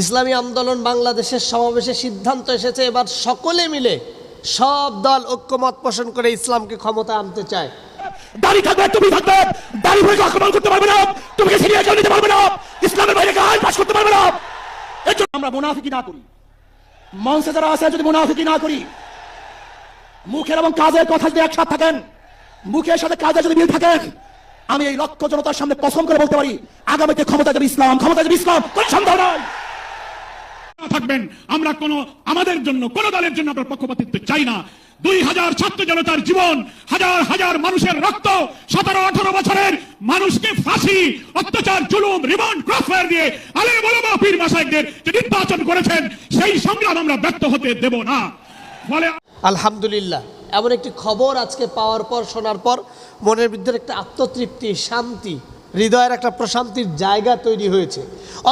ইসলামী আন্দোলন বাংলাদেশের সমাবেশে সিদ্ধান্ত এসেছে, এবার সকলে মিলে সব দল ঐক্যমত পোষণ করে ইসলামকে ক্ষমতা আনতে চায়। দাড়ি থাকবে তুমি থাকবে, দাড়ি ভরে আক্রমণ করতে পারবে না। তোমাকে সিরিয়াস নিতে পারবে না। ইসলামের বাইরে গান পাস করতে পারবে না? এর জন্য আমরা মুনাফিকি না করি। মঞ্চে যারা আছে, যদি মুনাফিকি না করি, মুখের এবং কাজের কথা যদি একসাথে থাকেন, মুখের সাথে কাজে যদি মিল থাকেন, আমি এই লক্ষ জনতার সামনে কসম করে বলতে পারি, আগামীতে ক্ষমতা যাবে ইসলাম ক্ষমতা যাবে ইসলাম, কোন সন্দেহ নাই। থাকবেন। আমরা কোন, আমাদের জন্য, কোন দলের জন্য আমরা পক্ষপাতিত্ব চাই না। দুই হাজার ছাত্র জনতার জীবন, হাজার হাজার মানুষের রক্ত, সতেরো, আঠারো বছরের মানুষকে ফাঁসি, অত্যাচার, জুলুম, রিমান্ড, ক্রসফায়ার দিয়ে আলে বলমা পীর মাসাইকদের যে নির্বাচন করেছেন, সেই সংগ্রাম আমরা ব্যক্ত হতে দেব না। ফলে আলহামদুলিল্লাহ, এমন একটি খবর আজকে পাওয়ার পর, শোনার পর মনের ভিতরে একটা আত্মতৃপ্তি, শান্তি হৃদয়ের একটা প্রশান্তির জায়গা তৈরি হয়েছে।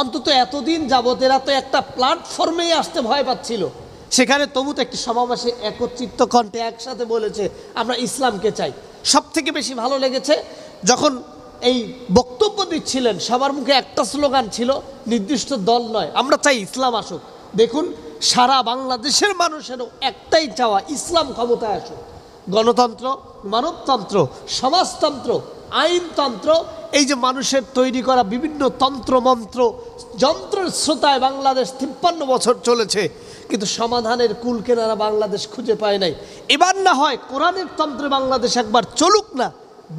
অন্তত এতদিন যাবত এরা তো একটা প্ল্যাটফর্মেই আসতে ভয় পাচ্ছিল। সেখানে তবু তো একটি সমাবেশে একত্রিত কণ্ঠে একসাথে বলেছে, আমরা ইসলামকে চাই। সব থেকে বেশি ভালো লেগেছে, যখন এই বক্তব্য দিচ্ছিলেন, সবার মুখে একটা স্লোগান ছিল, নির্দিষ্ট দল নয়, আমরা চাই ইসলাম আসুক। দেখুন, সারা বাংলাদেশের মানুষেরও একটাই চাওয়া, ইসলাম ক্ষমতায় আসুক। গণতন্ত্র, মানবতন্ত্র, সমাজতন্ত্র, আইনতন্ত্র এই যে মানুষের তৈরি করা বিভিন্ন তন্ত্রমন্ত্র, যন্ত্রের শ্রোতায় বাংলাদেশ তিপ্পান্ন বছর চলেছে, কিন্তু সমাধানের কুল কেনারা বাংলাদেশ খুঁজে পায় নাই। এবার না হয় কোরআনের তন্ত্রে বাংলাদেশ একবার চলুক না,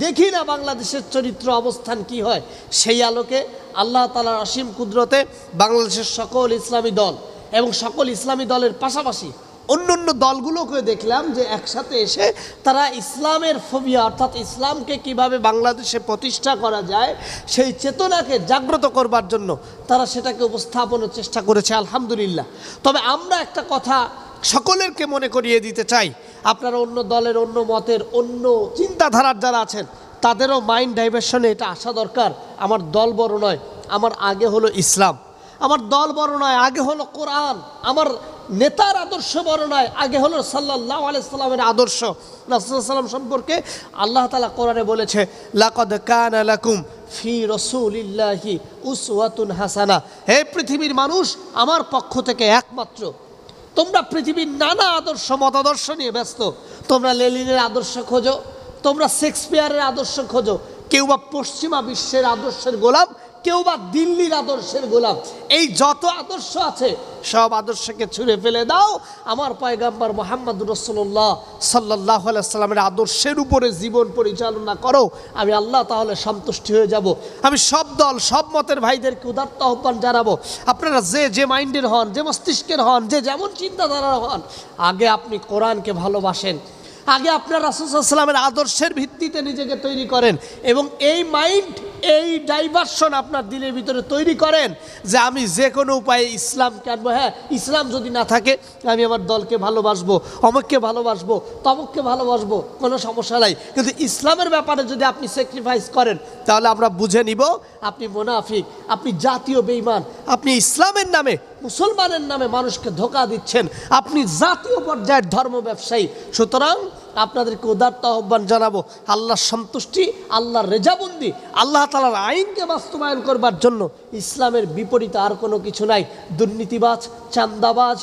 দেখি না বাংলাদেশের চরিত্র অবস্থান কি হয়। সেই আলোকে আল্লাহ তালার অসীম কুদরতে বাংলাদেশের সকল ইসলামী দল এবং সকল ইসলামী দলের পাশাপাশি অন্য অন্য দলগুলোকে দেখলাম যে একসাথে এসে তারা ইসলামের ফোবিয়া অর্থাৎ ইসলামকে কীভাবে বাংলাদেশে প্রতিষ্ঠা করা যায়, সেই চেতনাকে জাগ্রত করবার জন্য তারা সেটাকে উপস্থাপনের চেষ্টা করেছে, আলহামদুলিল্লাহ। তবে আমরা একটা কথা সকলেরকে মনে করিয়ে দিতে চাই, আপনারা অন্য দলের, অন্য মতের, অন্য চিন্তাধারার যারা আছেন, তাদেরও মাইন্ড ডাইভার্সনে এটা আসা দরকার। আমার দল বড় নয়, আমার আগে হলো ইসলাম। আমার দল বড় নয়, আগে হলো কোরআন। আমার নেতার আদর্শ বড় নয়, আগে হলো সাল্লাহ আলাইসাল্লামের আদর্শ। রাসুল্লাহাম সম্পর্কে আল্লাহ তালা কোরআনে বলেছে, লাকদ কান লাকুম ফি রসুলিল্লাহি উসওয়াতুন হাসানা। হে পৃথিবীর মানুষ, আমার পক্ষ থেকে একমাত্র। তোমরা পৃথিবীর নানা আদর্শ, মতাদর্শ নিয়ে ব্যস্ত। তোমরা লেলিনের আদর্শ খোঁজো, তোমরা শেক্সপিয়ারের আদর্শ খোঁজো। কেউ বা পশ্চিমা বিশ্বের আদর্শের গোলাম, কেউ বা দিল্লির আদর্শের গোলাম। এই যত আদর্শ আছে, সব আদর্শকে ছুঁড়ে ফেলে দাও। আমার পয়গাম্বার মোহাম্মদ রসল্লাহ সাল্লাহ সাল্লামের আদর্শের উপরে জীবন পরিচালনা করো। আমি আল্লাহ তাহলে সন্তুষ্টি হয়ে যাব। আমি সব দল, সব মতের ভাইদেরকে উদার্ত আহ্বান জানাব। আপনারা যে যে মাইন্ডের হন, যে মস্তিষ্কের হন, যে যেমন চিন্তাধারার হন, আগে আপনি কোরআনকে ভালোবাসেন। আগে আপনার রাসুসাল্লামের আদর্শের ভিত্তিতে নিজেকে তৈরি করেন এবং এই মাইন্ড, এই ডাইভারশন আপনার দিলের ভিতরে তৈরি করেন যে আমি যে কোনো উপায়ে ইসলামকে আনব হ্যাঁ ইসলাম যদি না থাকে, আমি আমার দলকে ভালোবাসবো, অমুককে ভালোবাসবো, তমককে ভালোবাসবো, কোনো সমস্যা নাই। কিন্তু ইসলামের ব্যাপারে যদি আপনি স্যাক্রিফাইস করেন, তাহলে আমরা বুঝে নিব আপনি মোনাফিক, আপনি জাতীয় বেইমান আপনি ইসলামের নামে মুসলমানের নামে মানুষকে ধোকা দিচ্ছেন। আপনি জাতীয় পর্যায়ের ধর্ম ব্যবসায়ী। সুতরাং আপনাদেরকে উদার্ত আহ্বান জানাব, আল্লাহর সন্তুষ্টি, আল্লাহর রেজাবন্দি, আল্লাহ তালার আইনকে বাস্তবায়ন করবার জন্য। ইসলামের বিপরীতে আর কোনো কিছু নাই। দুর্নীতিবাজ চান্দাবাজ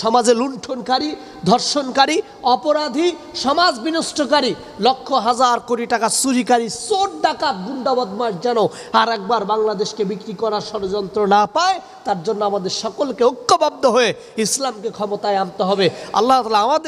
সমাজে লুণ্ঠনকারী, ধর্ষণকারী, অপরাধী, সমাজ বিনষ্টকারী, লক্ষ হাজার কোটি টাকা চুরিকারী, চোর ডাকাত গুন্ডাবদমাস যেন আর একবার বাংলাদেশকে বিক্রি করার ষড়যন্ত্র না পায়, তার জন্য আমাদের সকলকে ঐক্যবদ্ধ হয়ে ইসলামকে ক্ষমতায় আনতে হবে। আল্লাহ তালা আমাদের